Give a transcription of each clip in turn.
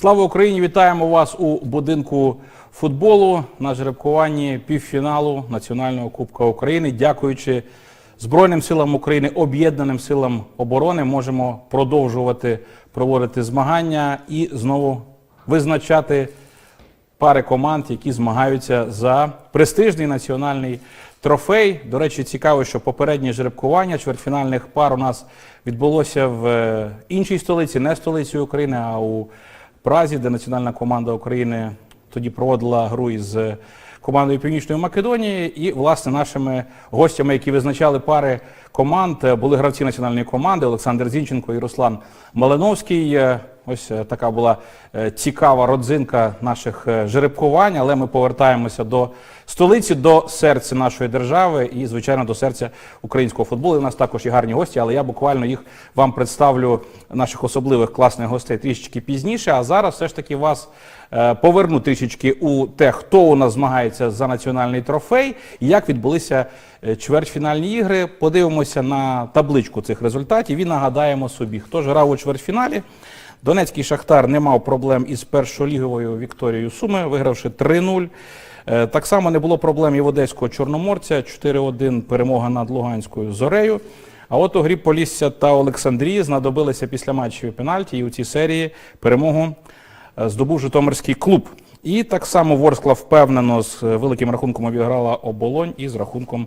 Слава Україні! Вітаємо вас у будинку футболу на жеребкуванні півфіналу Національного Кубка України. Дякуючи Збройним силам України, об'єднаним силам оборони, можемо продовжувати проводити змагання і знову визначати пари команд, які змагаються за престижний національний трофей. До речі, цікаво, що попереднє жеребкування чвертьфінальних пар у нас відбулося в е, іншій столиці, не столиці України, а у Празі, де національна команда України тоді проводила гру із командою Північної Македонії. І, власне, нашими гостями, які визначали пари команд, були гравці національної команди Олександр Зінченко і Руслан Малиновський. Ось е, така була е, цікава родзинка наших е, жеребкувань, але ми повертаємося до столиці, до серця нашої держави і, звичайно, до серця українського футболу. І У нас також є гарні гості, але я буквально їх вам представлю наших особливих класних гостей трішечки пізніше. А зараз все ж таки вас поверну трішечки у те, хто у нас змагається за національний трофей і як відбулися чвертьфінальні ігри. Подивимося на табличку цих результатів і нагадаємо собі, хто ж грав у чвертьфіналі. Донецький Шахтар не мав проблем із першоліговою Вікторією Суми, вигравши 3-0. Е, Так само не було проблем і в Одеського Чорноморця, 4-1 перемога над Луганською Зорею. А от у грі Полісся та Олександрії знадобилися після матчів пенальті і у цій серії перемогу е, здобув Житомирський клуб. І так само Ворскла впевнено з е, великим рахунком обіграла оболонь із рахунком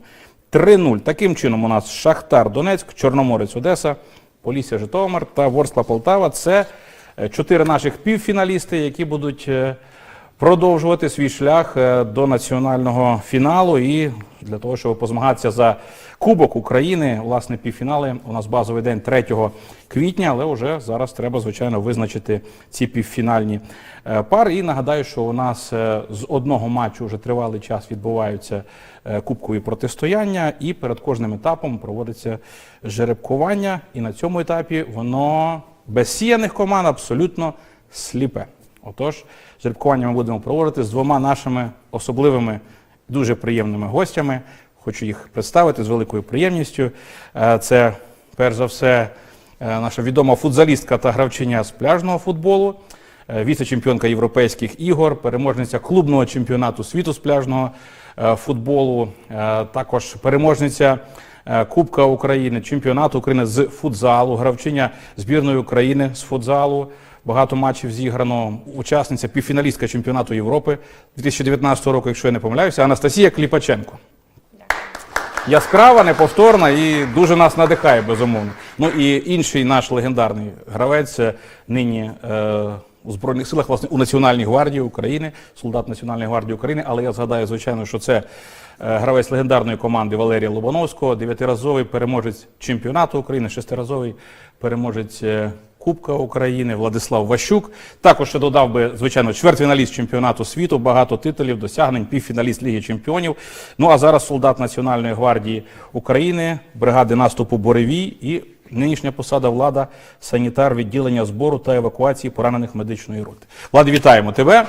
3-0. Таким чином у нас Шахтар Донецьк, Чорноморець Одеса, Полісся Житомир та Ворскла Полтава. Це е, чотири наших півфіналісти, які будуть е, продовжувати свій шлях е, до національного фіналу і для того, щоб позмагатися за Кубок України. Власне, півфінали у нас базовий день 3 квітня, але вже зараз треба, звичайно, визначити ці півфінальні е, пари. І нагадаю, що у нас е, з одного матчу вже тривалий час відбуваються кубкові протистояння, і перед кожним етапом проводиться жеребкування. І на цьому етапі воно без сіяних команд абсолютно сліпе. Отож, жеребкування ми будемо проводити з двома нашими особливими, дуже приємними гостями. Хочу їх представити з великою приємністю. Е, Це, перш за все, е, наша відома футзалістка та гравчиня з пляжного футболу, е, віце-чемпіонка європейських ігор, переможниця клубного чемпіонату світу з пляжного футболу, також переможниця Кубка України, чемпіонату України з футзалу, гравчиня збірної України з футзалу. Багато матчів зіграно. Учасниця півфіналістка чемпіонату Європи 2019 року, якщо я не помиляюся, Анастасія Кліпаченко. Яскрава, неповторна і дуже нас надихає, безумовно. Ну і інший наш легендарний гравець е, нині е, у Збройних силах, власне, у Національній гвардії України, солдат Національної гвардії України. Але я згадаю, звичайно, що це е, гравець легендарної команди Валерія Лобановського, дев'ятиразовий переможець чемпіонату України, шестиразовий переможець. Кубка України Владислав Ващук. Також ще додав би, звичайно, чвертьфіналіст чемпіонату світу, багато титулів, досягнень, півфіналіст Ліги Чемпіонів. Ну а зараз солдат Національної гвардії України, бригади наступу Боревій і нинішня посада влада, санітар відділення збору та евакуації поранених медичної роти. Влади, вітаємо тебе.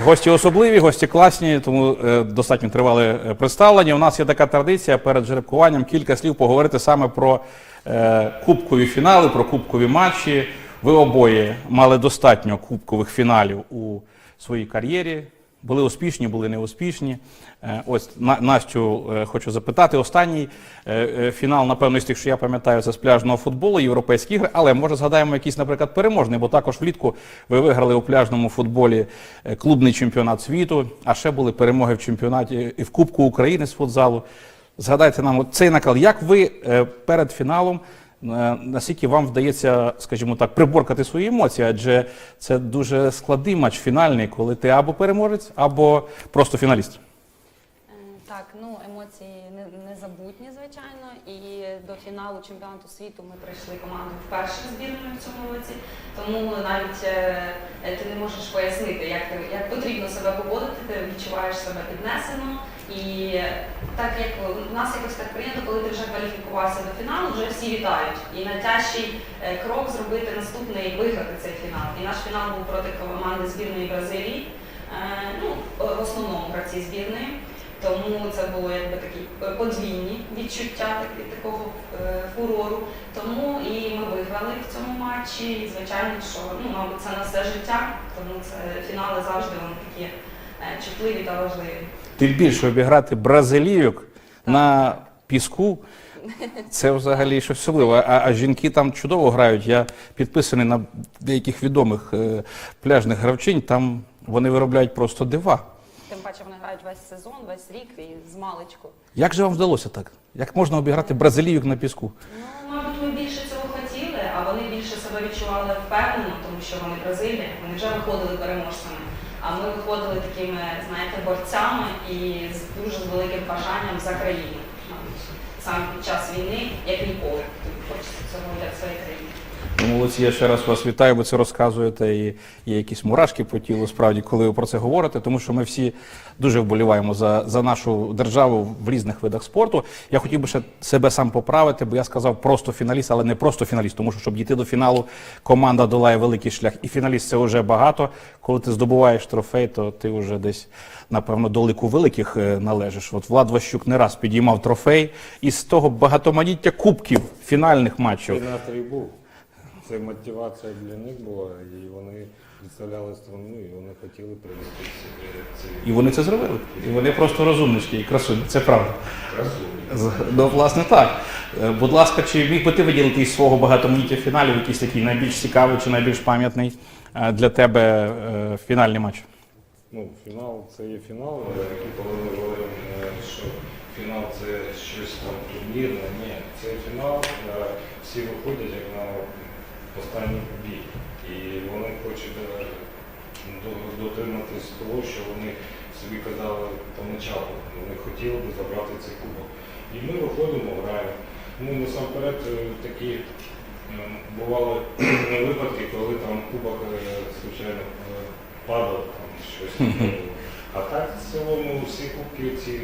Гості особливі, гості класні, тому е, достатньо тривале е, представлення. У нас є така традиція перед жеребкуванням кілька слів поговорити саме про е, кубкові фінали, про кубкові матчі. Ви обоє мали достатньо кубкових фіналів у своїй кар'єрі. Були успішні, були неуспішні. Е, Ось На- Настю е, хочу запитати. Останній е, фінал, напевно, з тих, що я пам'ятаю, це з пляжного футболу, європейські ігри. Але може згадаємо якийсь, наприклад, переможний, бо також влітку ви виграли у пляжному футболі клубний чемпіонат світу, а ще були перемоги в чемпіонаті і в Кубку України з футзалу. Згадайте нам цей накал. Як ви перед фіналом? Е, Наскільки вам вдається, скажімо так, приборкати свої емоції, адже це дуже складний матч фінальний, коли ти або переможець, або просто фіналіст. Е, Так, ну емоції не- незабутні, звичайно. І до фіналу чемпіонату світу ми прийшли командою вперше збірною в цьому році. Тому навіть е, ти не можеш пояснити, як ти як потрібно себе поводити, ти відчуваєш себе піднесено. І так як у нас якось так прийнято, коли ти вже кваліфікувався до фіналу, вже всі вітають. І найтяжчий е, крок зробити наступний виграти цей фінал. І наш фінал був проти команди збірної Бразилії. Е, Ну, в основному гравці збірної. Тому це було якби такі подвійні відчуття так- такого е, фурору. Тому і ми виграли в цьому матчі. І звичайно, що ну, мабуть, це на все життя, тому це фінали завжди вони такі е, чутливі та важливі. Тим більше обіграти бразилійок на піску. Це взагалі щось особливе. А, а жінки там чудово грають. Я підписаний на деяких відомих е, пляжних гравчинь. Там вони виробляють просто дива. Тим паче вони грають весь сезон, весь рік і з маличку. Як же вам вдалося так? Як можна обіграти бразилійок на піску? Ну, мабуть, ми більше цього хотіли, а вони більше себе відчували впевнено, тому що вони Бразилія, вони вже виходили переможцями. А ми виходили такими, знаєте, борцями і з дуже великим бажанням за країну. Саме під час війни, як ніколи, тобі хочеться цього для своєї країни. Ну, Молодці, я ще раз вас вітаю, ви це розказуєте. І є якісь мурашки по тілу, справді, коли ви про це говорите, тому що ми всі дуже вболіваємо за, за нашу державу в різних видах спорту. Я хотів би ще себе сам поправити, бо я сказав просто фіналіст, але не просто фіналіст, тому що щоб дійти до фіналу, команда долає великий шлях. І фіналіст це вже багато. Коли ти здобуваєш трофей, то ти вже десь, напевно, до лику великих е, належиш. От Влад Ващук не раз підіймав трофей, і з того багатоманіття кубків фінальних матчів. Був. Це мотивація для них була, і вони представляли страну, і вони хотіли прийняти ці, І вони це зробили. І вони просто розумнички і красуні. Це правда. красу. Ну, власне, так. Е, Будь ласка, чи міг би ти виділити із свого багатоманіття фіналів якийсь такий найбільш цікавий чи найбільш пам'ятний е, для тебе е, фінальний матч? Ну, фінал це є фінал, але коли ми говоримо, що фінал це щось там турнірне, ні, це фінал, всі виходять як на останній бій. І вони хочуть е, до- дотриматись того, що вони собі казали поначалу. Вони хотіли би забрати цей кубок. І ми виходимо, граємо. Ну, насамперед е, такі е, бували випадки, коли там кубок, звичайно, падав, там щось. А так, в цілому, всі кубки ці,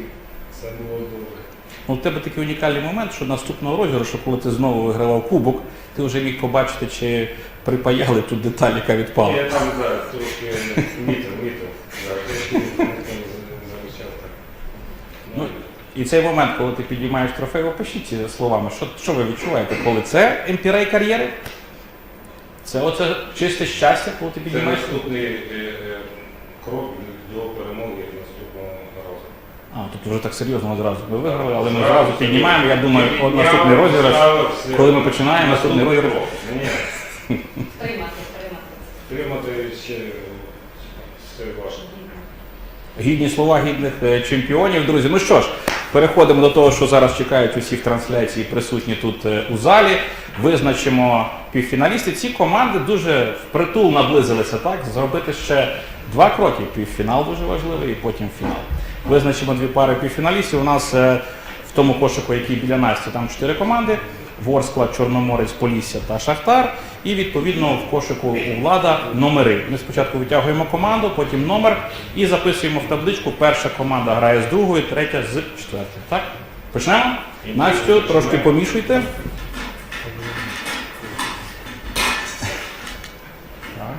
це було добре. Ну, у тебе такий унікальний момент, що наступного розіграшу, коли ти знову вигравав кубок, ти вже міг побачити, чи припаяли тут деталь, яка відпала. Я там зараз трошки мітив, мітив. Ну, І цей момент, коли ти підіймаєш трофей, опишіть ці словами, що, що ви відчуваєте, коли це емпірей кар'єри? Це оце чисте щастя, коли ти Це підіймаєш. наступний е, е, крок до перемоги наступного разу. Тут вже так серйозно одразу. Ми виграли, але ми одразу піднімаємо. Я думаю, от наступний розіграш. коли ми починаємо, наступний розіграш. Ні, Втримати, втримати. тримати ще все ваше. Гідні слова гідних е, чемпіонів. Друзі, ну що ж, переходимо до того, що зараз чекають усіх трансляцій, присутні тут е, у залі. Визначимо півфіналісти. Ці команди дуже впритул наблизилися, так? Зробити ще два кроки. Півфінал дуже важливий, і потім фінал. Визначимо дві пари півфіналістів. У нас е, в тому кошику, який біля Насті, там чотири команди. Ворскла, Чорноморець, Полісся та Шахтар. І відповідно в кошику у влада номери. Ми спочатку витягуємо команду, потім номер і записуємо в табличку. Перша команда грає з другою, третя з четвертою. Так? Почнемо? Настю, трошки помішуйте. Так.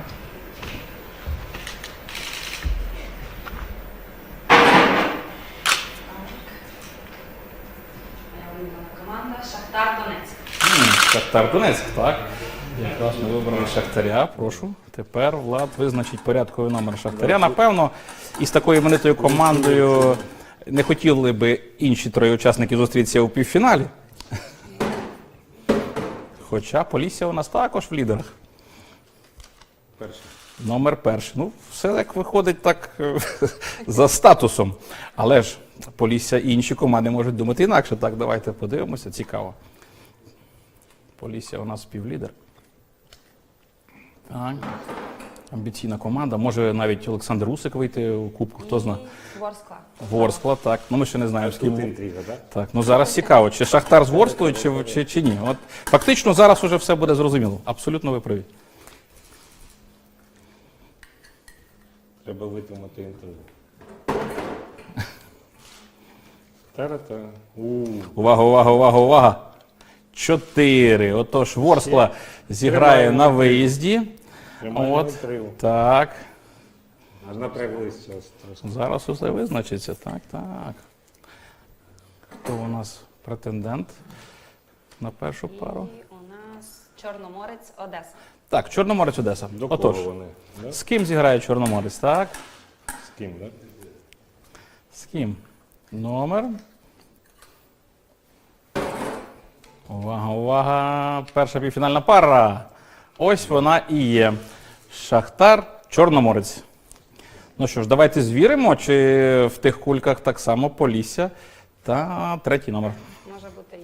Моя улюблена команда Шахтар Донецьк. М, Шахтар Донецьк, так. Якраз ми вибрали Шахтаря. Прошу. Тепер Влад визначить порядковий номер Шахтаря. Напевно, із такою іменитою командою не хотіли би інші троє учасники зустрітися у півфіналі. Хоча Полісся у нас також в лідерах. Перше. Номер перший. Ну, все як виходить так за статусом. Але ж Полісся і інші команди можуть думати інакше. Так, давайте подивимося. Цікаво. Полісся у нас співлідер. Так. Амбіційна команда. Може навіть Олександр Русик вийти у кубку, хто знає. Ворскла. Ворскла, так. Ну ми ще не знаємо, з Тут ким. інтрига, так? Так, ну зараз цікаво, чи Шахтар з Ворсклою, чи, чи, чи ні. От фактично зараз уже все буде зрозуміло. Абсолютно ви праві. Треба витримати інтригу. Та-ра-та. У. Увага, увага, увага, увага. Чотири. Отож, Ворскла зіграє на виїзді. От. Так. Аж напряглись зараз трошки. Зараз усе визначиться. Так, так. Хто у нас претендент на першу пару? І у нас Чорноморець Одеса. Так, Чорноморець Одеса. До Отож, вони? Да? з ким зіграє Чорноморець? Так. З ким, да? З ким? Номер. Увага, увага. Перша півфінальна пара. Ось вона і є. Шахтар Чорноморець. Ну що ж, давайте звіримо, чи в тих кульках так само Полісся та третій номер. Може бути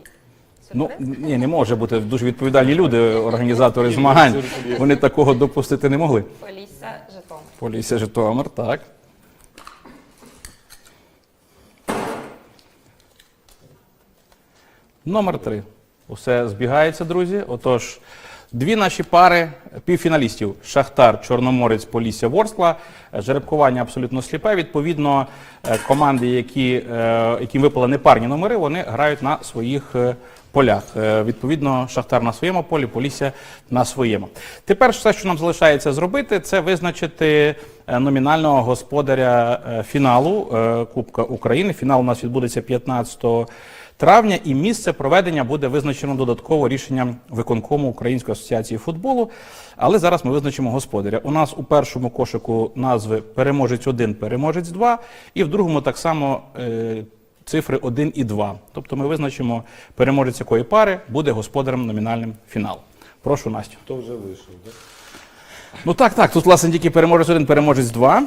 Ну, ні, не може бути дуже відповідальні люди, організатори змагань. Вони такого допустити не могли. Полісся, Житомир. Полісся Житомир, так. Номер три. Усе збігається, друзі. Отож, дві наші пари півфіналістів: Шахтар, Чорноморець, Полісся, Ворскла. Е, Жеребкування абсолютно сліпе. Відповідно, е, команди, які, е, яким випали непарні номери, вони грають на своїх полях. Відповідно, Шахтар на своєму полі, Полісся на своєму. Тепер все, що нам залишається зробити, це визначити номінального господаря фіналу Кубка України. Фінал у нас відбудеться 15 травня, і місце проведення буде визначено додатково рішенням виконкому Української асоціації футболу. Але зараз ми визначимо господаря. У нас у першому кошику назви переможець 1, переможець 2, і в другому так само е, цифри 1 і 2. Тобто ми визначимо переможець якої пари буде господарем номінальним фіналу. Прошу Настю. Хто вже вийшов, да? Ну так, так. Тут, власне, тільки переможець 1, переможець 2.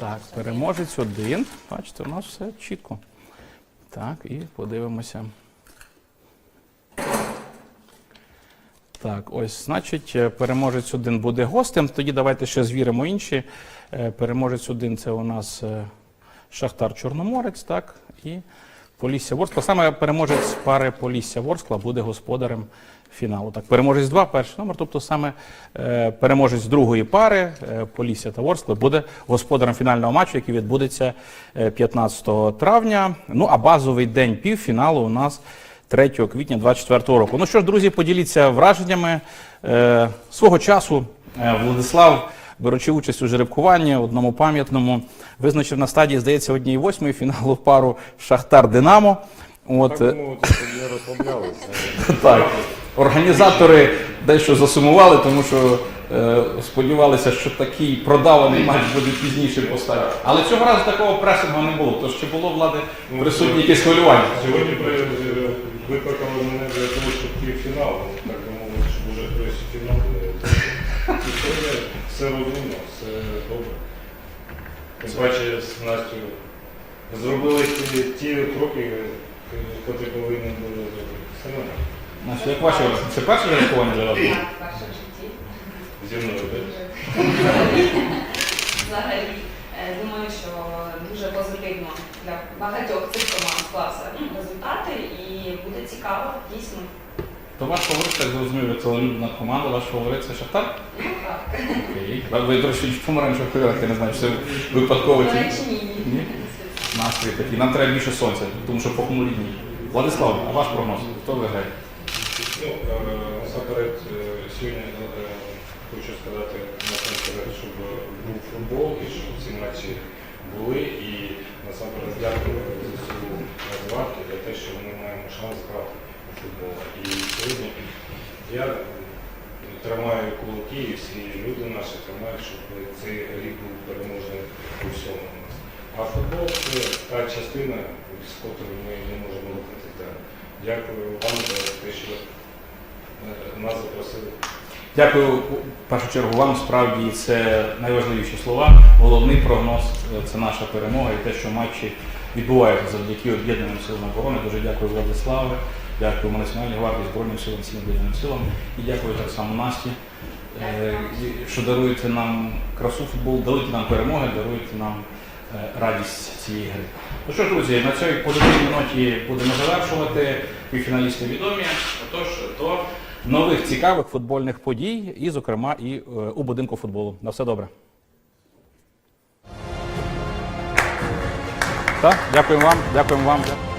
Так, переможець один. Бачите, у нас все чітко. Так, і подивимося. Так, ось, значить, е, переможець один буде гостем. Тоді давайте ще звіримо інші. Е, Переможець один це у нас е, Шахтар Чорноморець, так, і Полісся Ворскла. Саме переможець пари Полісся Ворскла буде господарем фіналу. Так, переможець 2, перший номер, тобто саме е, переможець другої пари е, Полісся та Ворскла буде господарем фінального матчу, який відбудеться е, 15 травня. Ну а базовий день півфіналу у нас 3 квітня 2024 року. Ну що ж, друзі, поділіться враженнями е, свого часу. Е, Владислав, беручи участь у жеребкуванні, одному пам'ятному, визначив на стадії, здається, однієї восьмої фіналу пару Шахтар Динамо. От, Так е, мовити, не так. Організатори дещо засумували, тому що е, сподівалися, що такий продаваний матч буде пізніше поставити. Але цього разу такого пресингу не було. Тож чи було влади присутні якісь хвилювання? Сьогодні е, викликали мене для того, щоб півфінал, все розумно, все добре. Тим паче з Настю зробили ті, ті кроки, які повинні були зробити. Все нормально. Настя, як ваше? Це перше жеребкування для вас було? Так, перше в житті. Зі мною, так? Взагалі, е, думаю, що дуже позитивно для багатьох цих команд склався ну, результати і буде цікаво, дійсно. То ваш фаворит, так зрозумів, це улюблена команда, ваш фаворит це Шахтар? Окей. Ви, речі, в помаранчевих кольорах, я не знаю, чи це випадково чи ні? Настрій такий. Нам треба більше сонця, тому що похмурі дні. Владислав, а ваш прогноз? Хто виграє? Ну, е, насамперед, е, сьогодні е, хочу сказати насамперед, щоб був футбол і щоб ці матчі були. І насамперед дякую ЗСУ за те, що ми маємо шанс грати у футбол. І сьогодні я тримаю кулаки, і всі люди наші тримають, щоб цей рік був переможний у всьому нас. А футбол це та частина, з котрою ми не можемо рухатися далі. Дякую вам за те, що е, нас запросили. Дякую в першу чергу вам. Справді це найважливіші слова. Головний прогноз е, це наша перемога і те, що матчі відбуваються завдяки об'єднаним силам оборони. Дуже дякую Владиславе, дякуємо Національній гвардії, Збройним силам, всім об'єднаним силам і дякую так само Насті, е, що даруєте нам красу футбол, даруєте нам перемоги, даруєте нам е, радість цієї гри. Ну що друзі, на цій позитивній ноті будемо завершувати. Півфіналісти відомі. Отож, до нових цікавих футбольних подій, і, зокрема, і е, у будинку футболу. На все добре. Так, дякуємо вам, дякуємо вам.